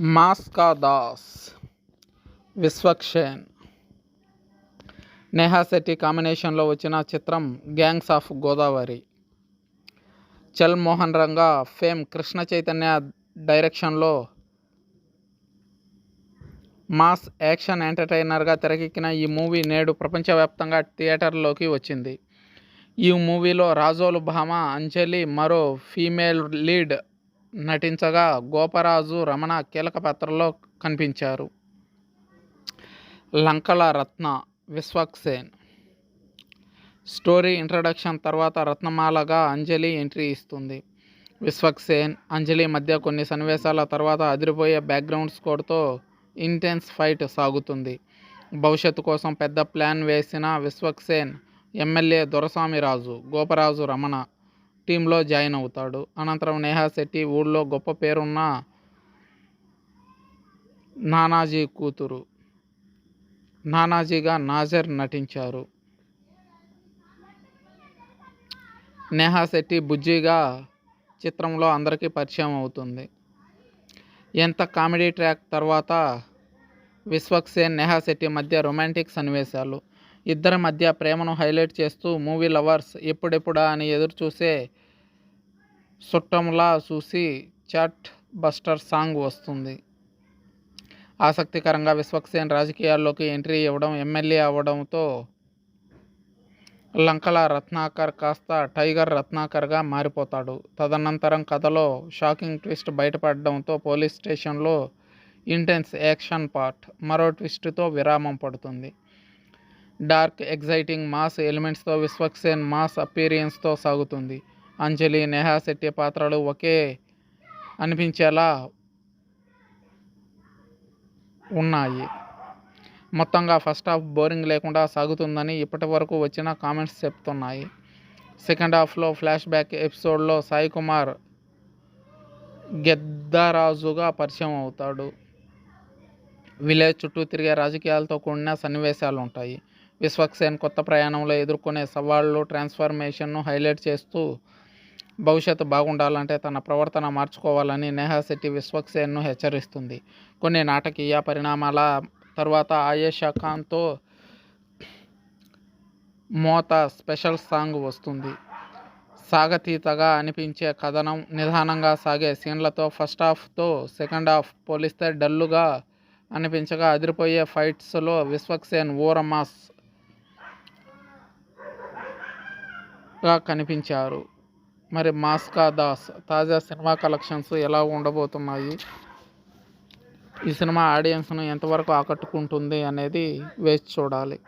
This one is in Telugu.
మాస్కా దాస్ విశ్వక్షేన్. నేహా శెట్టి కాంబినేషన్లో వచ్చిన చిత్రం gangs of Godavari. Chal Mohan Ranga fame Krishna Chaitanya డైరెక్షన్లో మాస్ యాక్షన్ ఎంటర్టైనర్గా తెరకెక్కిన ఈ మూవీ నేడు ప్రపంచవ్యాప్తంగా థియేటర్లోకి వచ్చింది. ఈ మూవీలో రాజోలు భామ అంజలి మరో ఫీమేల్ లీడ్ నటించగా గోపరాజు రమణ కీలక పాత్రలో కనిపించారు. లంకల రత్న విశ్వక్సేన్ స్టోరీ ఇంట్రడక్షన్ తర్వాత రత్నమాలగా అంజలి ఎంట్రీ ఇస్తుంది. విశ్వక్సేన్ అంజలి మధ్య కొన్ని సన్నివేశాల తర్వాత అదిరిపోయే బ్యాక్గ్రౌండ్ స్కోర్తో ఇంటెన్స్ ఫైట్ సాగుతుంది. భవిష్యత్తు కోసం పెద్ద ప్లాన్ వేసిన విశ్వక్సేన్ ఎమ్మెల్యే దొరస్వామిరాజు గోపరాజు రమణ టీంలో జాయిన్ అవుతాడు. అనంతరం నేహా శెట్టి ఊళ్ళో గొప్ప పేరున్న నానాజీ కూతురు. నానాజీగా నాజర్ నటించారు. నేహా శెట్టి బుజ్జిగా చిత్రంలో అందరికీ పరిచయం అవుతుంది. ఎంత కామెడీ ట్రాక్ తర్వాత విశ్వక్సేన్ నేహా శెట్టి మధ్య రొమాంటిక్ సన్నివేశాలు. ఇద్దరి మధ్య ప్రేమను హైలైట్ చేస్తూ మూవీ లవర్స్ ఎప్పుడెప్పుడా అని ఎదురు చూసే చుట్టంలా చూసి చాట్ బస్టర్ సాంగ్ వస్తుంది. ఆసక్తికరంగా విశ్వక్సేన్ రాజకీయాల్లోకి ఎంట్రీ ఇవ్వడం ఎమ్మెల్యే అవ్వడంతో లంకల రత్నాకర్ కాస్త టైగర్ రత్నాకర్గా మారిపోతాడు. తదనంతరం కథలో షాకింగ్ ట్విస్ట్ బయటపడడంతో పోలీస్ స్టేషన్లో ఇంటెన్స్ యాక్షన్ పార్ట్ మరో ట్విస్ట్తో విరామం పడుతుంది. డార్క్ ఎగ్జైటింగ్ మాస్ ఎలిమెంట్స్తో విశ్వక్సేన్ మాస్ అపీరియన్స్తో సాగుతుంది. అంజలి నేహా శెట్టి పాత్రలు ఒకే అనిపించేలా ఉన్నాయి. మొత్తంగా ఫస్ట్ హాఫ్ బోరింగ్ లేకుండా సాగుతుందని ఇప్పటి వరకు వచ్చిన కామెంట్స్ చెప్తున్నాయి. సెకండ్ హాఫ్లో ఫ్లాష్ బ్యాక్ ఎపిసోడ్లో సాయి కుమార్ గెద్దరాజుగా పరిచయం అవుతాడు. విలేజ్ చుట్టూ తిరిగే రాజకీయాలతో కూడిన సన్నివేశాలు ఉంటాయి విశ్వక్సేన్ కొత్త ప్రయాణంలో ఎదుర్కొనే సవాళ్ళు ట్రాన్స్ఫర్మేషన్ను హైలైట్ చేస్తూ భవిష్యత్తు బాగుండాలంటే తన ప్రవర్తన మార్చుకోవాలని నేహా శెట్టి విశ్వక్సేన్ను హెచ్చరిస్తుంది. కొన్ని నాటకీయ పరిణామాల తర్వాత ఆయేషా ఖాన్తో మోత స్పెషల్ సాంగ్ వస్తుంది. సాగతీతగా అనిపించే కథనం నిదానంగా సాగే సీన్లతో ఫస్ట్ హాఫ్తో సెకండ్ హాఫ్ పోలిస్తే డల్లుగా అనిపించగా అదిరిపోయే ఫైట్స్లో విశ్వక్సేన్ ఓరమాస్ గా కనిపించారు. మరి మాస్కా దాస్ తాజా సినిమా కలెక్షన్స్ ఎలా ఉండబోతున్నాయి? ఈ సినిమా ఆడియన్స్ను ఎంతవరకు ఆకట్టుకుంటుంది అనేది వేచి చూడాలి.